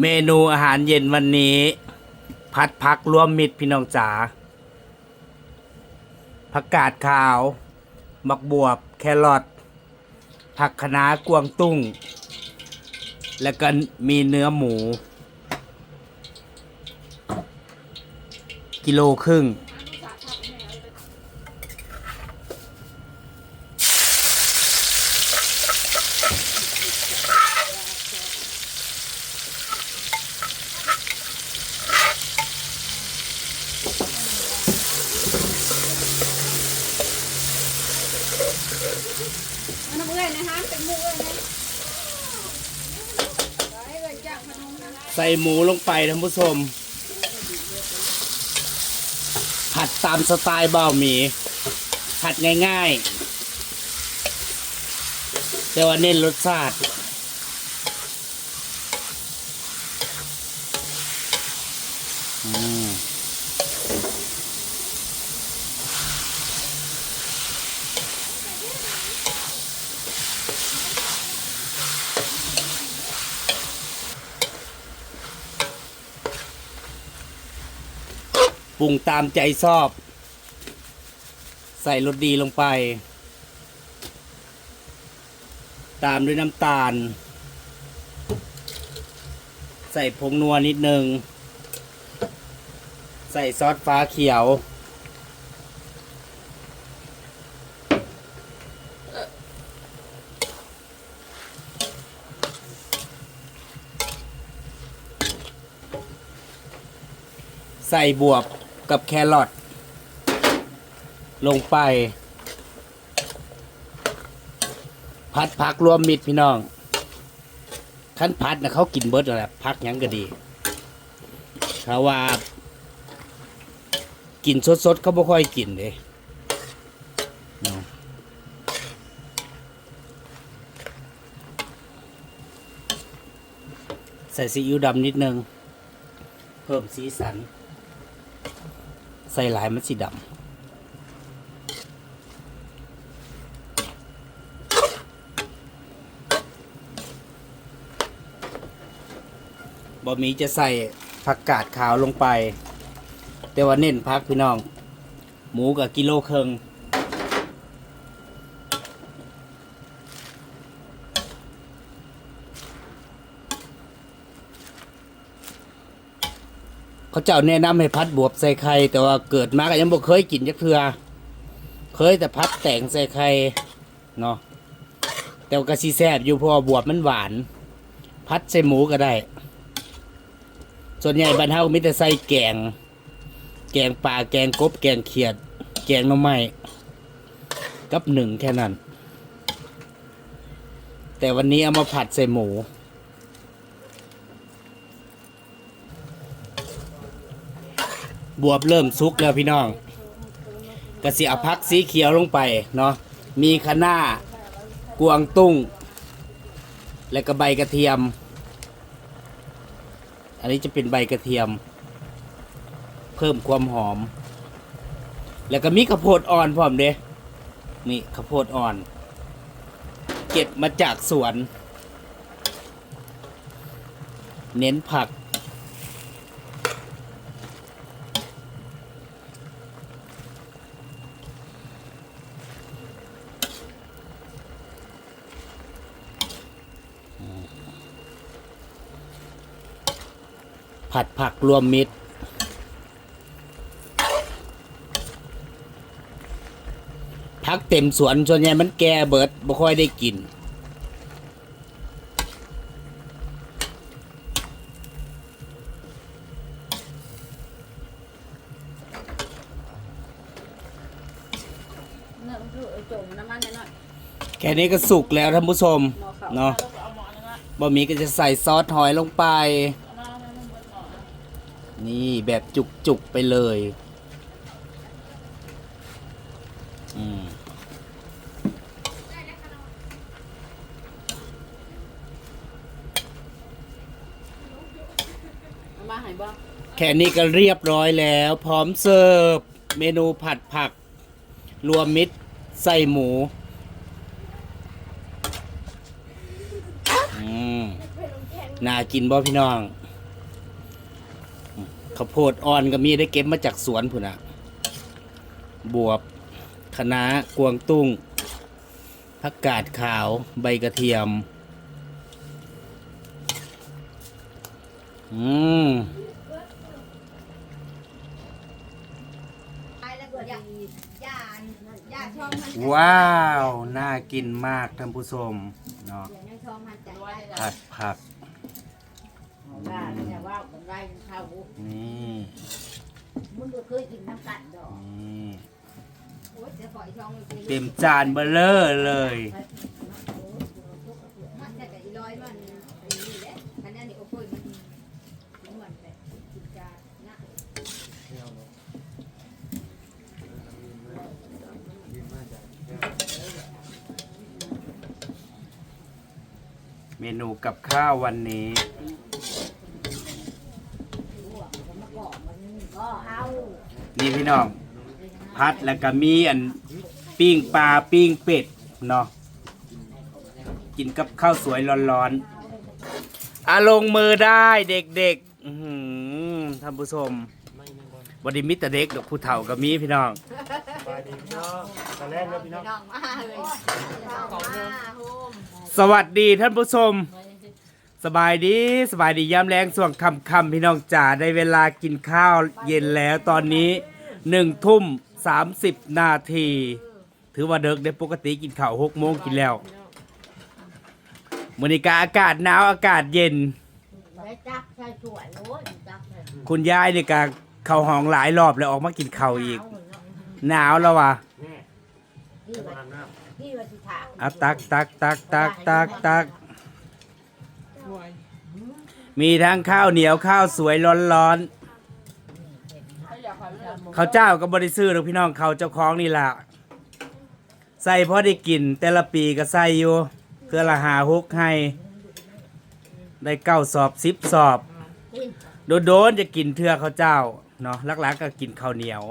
เมนูอาหารเย็นวันนี้ผัดผักรวมมิตรพี่น้องจ๋าผักกาดขาว มักบวบ แครอทผักคะน้ากวางตุ้ง แล้วก็มีเนื้อหมู กิโลครึ่ง มันน้ำเอื้อยนะคะเป็นหมูเอื้อยนะไปเอื้อยจากพนมนะ ใส่หมูลงไปท่านผู้ชม ผัดตามสไตล์เบาหมี่ผัดง่ายๆ แต่ว่าเน้นรสชาติอืม รุงตามใจชอบ ใส่รสดีลงไป ตามด้วยน้ำตาล ใส่ผงนัวนิดนึง ใส่ซอสฟ้าเขียว ใส่บวบ กับแครอทลงไปพัดพักรวมมิตรพี่น้องขั้นพัดนะเขากินเบิร์ดแล้วแหละพักยังก็ดีเพราะว่า กินสดๆเขาไม่ค่อยกินเลยใส่ซีอิ๊วดำนิดนึง เพิ่มสีสัน ใส่หลายมันสีดำบะหมี่จะใส่ผักกาดขาวลงไป แต่ว่าเน้นพักพี่น้อง หมูกับกิโลครึ่ง เขาเจ้าแนะนำให้พัดบวบใส่ไข่แต่ว่าเกิดมาก็ยังบ่เคยกินจักเทือเคยแต่พัดแต่งใส่ไข่เนาะแต่ก็สีแซ่บอยู่เพราะบวบมันหวาน พัดใส่หมูก็ได้ ส่วนใหญ่บ้านเฮามีแต่ใส่แกง แกงปลาแกงกบ แกงเขียด แกงหน่อไม้กับหนึ่งแค่นั้น แต่วันนี้เอามาผัดใส่หมู บวบเริ่มสุกแล้วพี่น้องกระสียพักสีเขียวลงไปเนาะมีคะน้ากวางตุ้ง และก็ใบกระเทียม อันนี้จะเป็นใบกระเทียม เพิ่มความหอม แล้วก็มีข้าวโพดอ่อนพร้อมเด้นี่ข้าวโพดอ่อน เก็บมาจากสวน เน้นผัก ผัดผักรวมมิตรพักเต็มสวนส่วนใหญ่มันแก่เบิดบ่ค่อยได้กินเนื้อมันคือจมน้ำมันหน่อยแค่นี้ก็สุกแล้วท่านผู้ชมหม้อข้าวเนาะ บะหมี่ก็จะใส่ซอสหอยลงไปเอาหม้อนึงหมดหม้อนะนี่แบบจุกๆไปเลยอืมเอามาให้บ่แค่นี้ก็เรียบร้อยแล้ว พร้อมเสิร์ฟ เมนูผัดผัก รวมมิตรใส่หมู อืม น่ากินบ่พี่น้องข้าวโพดอ่อนก็มีได้เก็บมาจากสวนพุ่นน่ะบวบคะน้ากวางตุ้งผักกาดขาวใบกระเทียม อืมว้าว น่ากินมากท่านผู้ชมเนาะผัดผัก แต่ว่าคนได้ข้าวนี่มึงก็เคยกินน้ำกัดดอกนี่โอ้ยจะปล่อยช่องไปเต็มจานเบลเลอร์เลย มันแต่อีร้อยมันไอ้นี่แหละอันนั้นนี่โอ้โหมันมันแบบกินจานนะเมนูกับข้าววันนี้ ก็เอา นี่พี่น้องพัดแล้วก็มีอันปิ้งปลาปิ้งเป็ดเนาะกินกับข้าวสวยร้อนๆอาลงมือได้เด็กๆอื้อหือท่านผู้ชมบไดิมิตรเด็กดอกผู้เฒ่าก็มีพี่น้อง สวัสดีพี่น้องตอนแรกครับพี่น้อง น้องมาเลยน้องมาโฮมสวัสดีท่านผู้ชม สบายดีสบายดียามแรงส่วงคำคำๆพี่น้องจ๋าได้เวลากินข้าวเย็นแล้วตอนนี้ หนึ่งทุ่มสามสิบนาที ถือว่าเด็กได้ปกติกินข้าวหกโมงกินแล้วมือนี้กาอากาศหนาวอากาศเย็นได้จักใช่สวยโอ้ยจักใช่คุณยายนี่กาเข้าห้องหลายรอบแล้วออกมากินข้าวอีก หนาวแล้ววะพี่ว่าพี่ว่าสิถามเอาตักตักตักตักตักตักมีทั้งข้าวเหนียวข้าวสวยร้อนๆ ข้าวเจ้าก็บริซื้อหรอกพี่น้องเขาวเจ้าของนี่ล่ะใส่พอได้กิน แต่ละปีก็ใส่อยู่เพื่อละหาฮุกให้ ได้เก้าสอบสิบสอบ โดนโดนๆจะกินเทือข้าวเจ้าเนาะลักๆก็กินข้าวเหนียว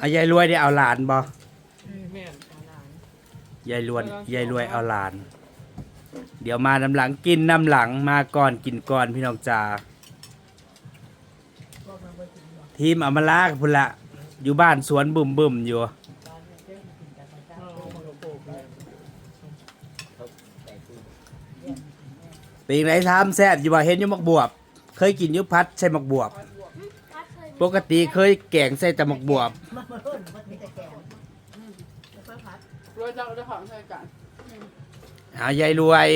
อายายรวยได้เอาหลานบ่แม่ยายรวยยายรวยเอาหลาน เดี๋ยวมาน้ำหลังกินน้ำหลังมาก่อนกินก่อนพี่น้องจ๋า ทีมอมาลาพุ่นละอยู่บ้านสวนบึมบึมๆอยู่ปีไหนทำแซ่บอยู่บ่เห็นอยู่มักบวบ เคยกินอยุพัดใส่มักบวบ ปกติเคยแกงใส่แต่มักบวบมันมันรุ่นมันมีแต่แก่รวยจังได้ของใส่กันหายายรวย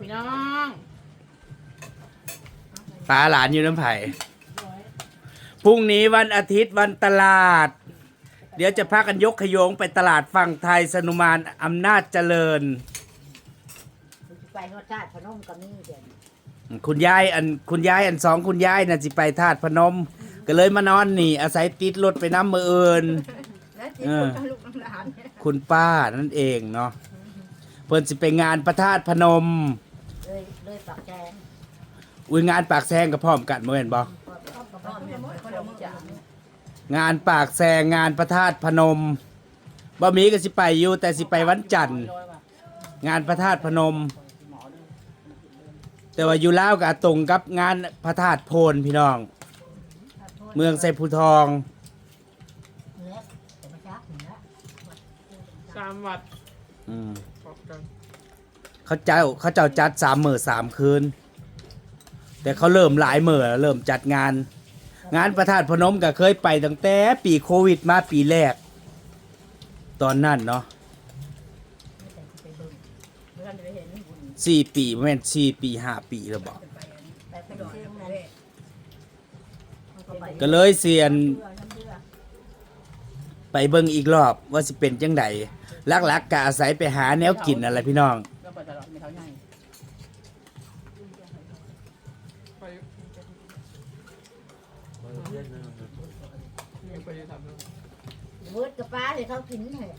พี่น้องปลาหลานอยู่น้ำไผ่ พรุ่งนี้วันอาทิตย์วันตลาด เดี๋ยวจะพากันยกขยงไปตลาดฝั่งไทยสนุมานอำนาจเจริญ ไปรสชาติพนมก็มีเด่นคุณยายอันคุณยายอันสองคุณยายน่ะสิไปธาตุพนม ก็เลยมานอนนี่ อาศัยติดรถไปน้ำมือเอิน และที่เอคอนทั้งลูกทั้งหลานเนี่ยคุณป้านั่นเองเนาะเพิ่นสิไปงานพระธาตุพนมเลยเลยปากแกงอุ้ยงานปากแซงกับพร้อมกันเมื่อเห็นบ่ก็ก็พ่อ แม่คนละมืองานปากแซงงานพระธาตุพนมบ่มีก็สิไปอยู่แต่สิไปวันจันทร์งานพระธาตุพนม แต่ว่าอยู่ลาวก็ตรงกับงานพระธาตุโพนพี่น้อง เมืองไซภูทองเนื้อแต่มาจักเนื้อสามวัดอืมขอบกันเขาเจ้าเขาเจ้าจัดสามมื้อสามคืน แต่เขาเริ่มหลายมื้อแล้วเริ่มจัดงาน งานพระธาตุพนมก็เคยไปตั้งแต่ปีโควิดมาปีแรก ตอนนั้นเนาะเพื่อนไปเห็นหุ่นสี่ปีแม่นสี่ปีห้าปีแล้วบอกก็เลยเสียน ไปเบิ่งอีกรอบว่าสิเป็นจังไดลักๆก,ก็อาศัยไปหาแนวกินอะไรพี่น้อง เพื่อนนะไปทำเวิร์ดกับป้าเลยเขากินเหรอ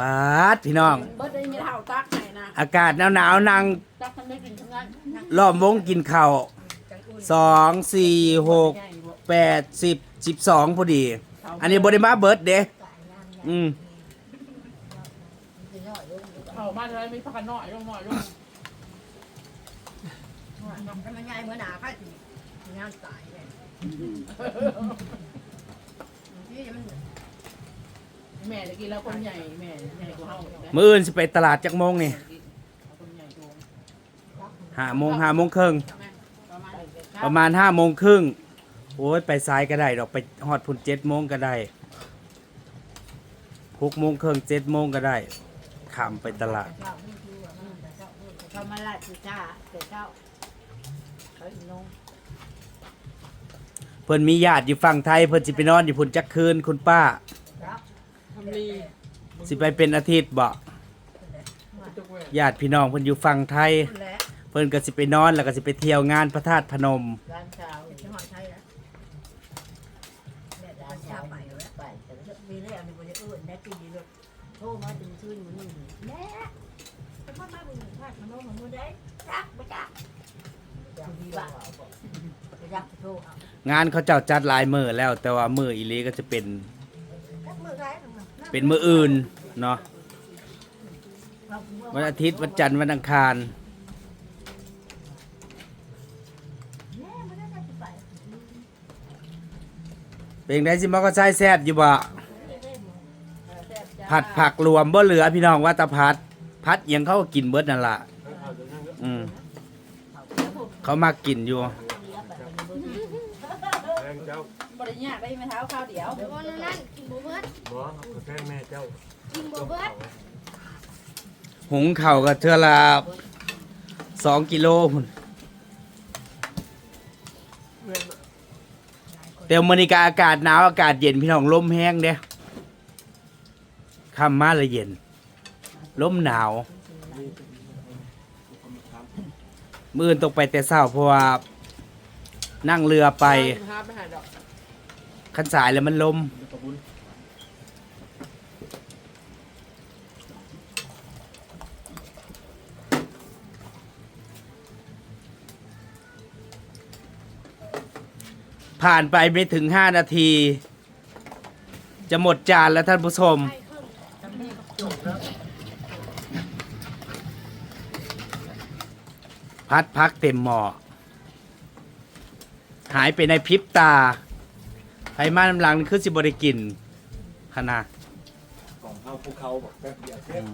ปาดพี่น้อง เบิร์ดได้มีเท่าตักไหนนะอากาศหนาวๆนั่งตักทำได้กินทั้งนั้นล้อมวงกินข้าวสองสี่หกแปดสิบสิบสองพอดี อันนี้บริมาเบิร์ดเด้อืมเท่าอกมาเลยมีพักกันน้อยลงหน่อยลง ทำยังไงเมื่อหนาก็สิงานายเลยที่มันแม่ตะกี้แล้วคนใหญ่แม่ใหญ่กว่าเฮาอีกนะมื้ออื่นสิไปตลาดจักโมงนี่คนใหญ่โตห้าโมงห้าโมงครึ่งประมาณประมาณห้าโมงครึ่งโอ้ยไปซ้ายก็ได้ดอกไปฮอดพุ่นเจ็ดโมงก็ได้หกโมงครึ่งเจ็ดโมงก็ได้ข้ามไปตลาด เจ้าว่ามันเจ้าเขามาลาดสุจ้าเจ้า อีน้องเพิ่นมีญาติอยู่ฝั่งไทยเพิ่นสิไปนอนอยู่พุ่นจักคืนคุณป้าทำลีสิไปเป็นอาทิตย์บ่จุกเว้ยญาติพี่น้องเพิ่นอยู่ฝั่งไทย คุณแหละเพิ่นก็สิไปนอนแล้วก็สิไปเที่ยวงานพระธาตุพนม ร้านเช้าจังหวัดไทยนะเนี่ยร้านเช้าไปแล้วไปแต่ละมีเรื่องมีคนอื่นได้กินดีเลยโทรมาถึงชื่นมันนี่แม่ไปพ่อมาบุญพาดมันโน้มมันมือได้จักไม่จักดีบ้าไปจักโทรเอา งานเขาเจ้าจัดหลายมือแล้ว แต่ว่ามืออีหลีก็จะเป็นเป็นมืออื่นเนาะวันอาทิตย์วันจันทร์วันอังคารเป็นไงสิมอกระใช้แซ่บอยู่บ่ผัดผักรวมบ่เหลือพี่น้องว่าตะพัด พัดยังเขากินเบิดนั่นล่ะ เขามากินอยู่ แรงเจ้าบริญญาได้ไหมเท้าข้าวเดียววันนั้นกินบุเบิดบ่แรงแม่เจ้ากินบุเบิดหุงเข่าวก็เทื่อละสองกิโลพุ่นแต่มื้อนี้ก็อากาศหนาวอากาศเย็นพี่น้องลมแห้งเด้ค่ำมาและเย็นลมหนาวมื้ ออื่นต้องไปแต่เช้าเพราะว่านั่งเรือไปหาไปหาดอกคันสายแล้วมันลมผ่านไปไม่ถึงห้านาที จะหมดจานแล้วท่านผู้ชม พัดพักเต็มหม้อหายไปในพริบตาไผมาน้ำหลังนี่คือสิบริกินขนาดของเฮาภูเขาบอกแป๊บเดียวเสร็จ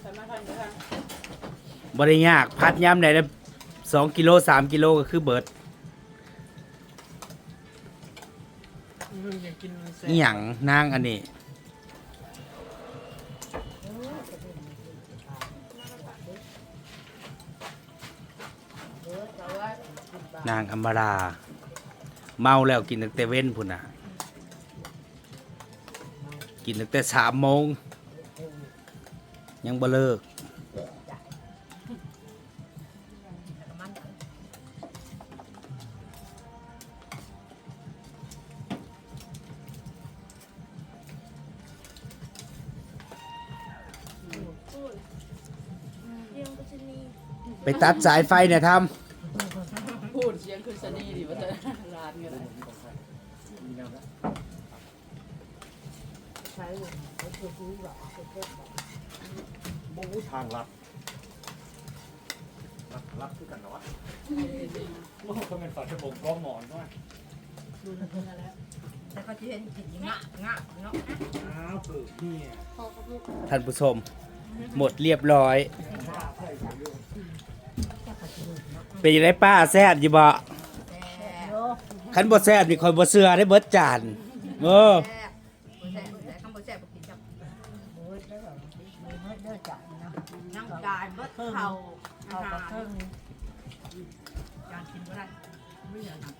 ใส่มาทางเดียวกันบริยาก พัดย้ำไหนได้สองกิโลสามกิโลก็คือเบิดอืมอยากกินแซ่อีหยังนางอันนี้ นางอมรา เมาแล้วกินตั้งแต่เว้นพุ่นน่ะ กินตั้งแต่สามโมง ยังบ่เลิก ไปตัดสายไฟเนี่ยทพูดเสียงคือสนีดิว่าจะร้านกันเลย ใช้เขาคือซื้อหรอเขาเพิ่ม บูทางลับลับลับคือกันเนาะโอ้เขาเป็นฝาชะบงกล้องหมอนด้วยดูนะเพื่อนแล้วแต่ก็จะเห็นกินงะงะเนาะอ้าวเปิดเนี่ยำท่านผู้ชม หมดเรียบร้อย เป็นยังไงป้าแซ่บอยู่บ่แต่คันบ่แซ่บนี่คอยบ่เชื่อได้เบิดจานเออ เด้อจ่ายนะนั่งกายเบิดเข่าเอาอาไปหารเพิ่มการกินบ่ได้ไม่อยากกิ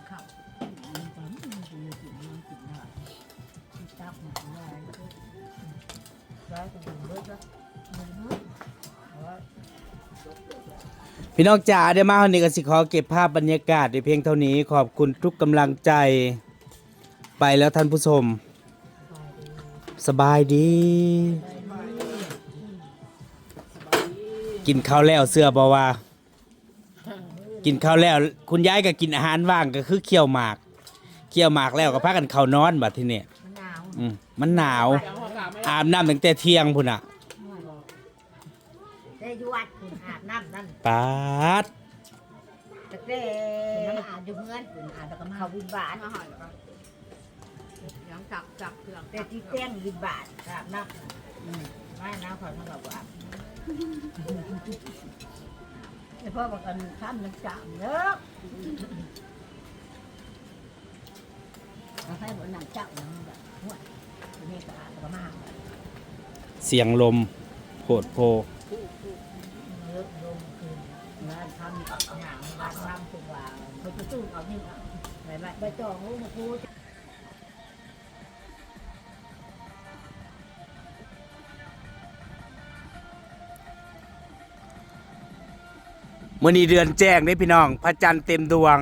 นข้าวจับมาได้ได้ก็เบิดแล้วพี่น้องจ๋าเดี๋ยวมาวันนี้ก็สิขอเก็บภาพบรรยากาศในเพียงเท่านี้ขอบคุณทุกกำลังใจ ไปแล้วท่านผู้ชม สบายดี กินข้าวแล้วเสื้อบ่ว่า กินข้าวแล้ว คุณยายก็กินอาหารว่างก็คือเคี่ยวหมาก เคี่ยวหมากแล้วก็พากันเข้านอนบัดทีนี้มะนาวอืมมันหนาวอย่างหัวกาไม่อาบน้ำตั้งแต่เที่ยงพุ่นอะได้อยู่วัดคุณอาบน้ำนั่นปาดแต่เด้น้ำอาบอยู่เพื่อนคุณอาบแล้วก็มาเขาบินบาทมาหอยก็ ยังจับจับเครื่องแต่ที่แจ้งบินบาทอาบน้ำอืมไม่น้ำขอทั้งเราอาบแต่พ่อบอกกันข้ามน้ำจับเนอะเอาให้บนน้ำจับนะมันแบบหัวนี่ก็อาบแล้วก็มาเสียงลมโผดโพเลิกลมคืนงานทำหนังงานทำตัวเขาจะสู้เอานี่เอาไปไปไปจองลูกมาพูด มื่อนี้เดือนแจ้งได้พี่น้อง พระจันทร์เต็มดวง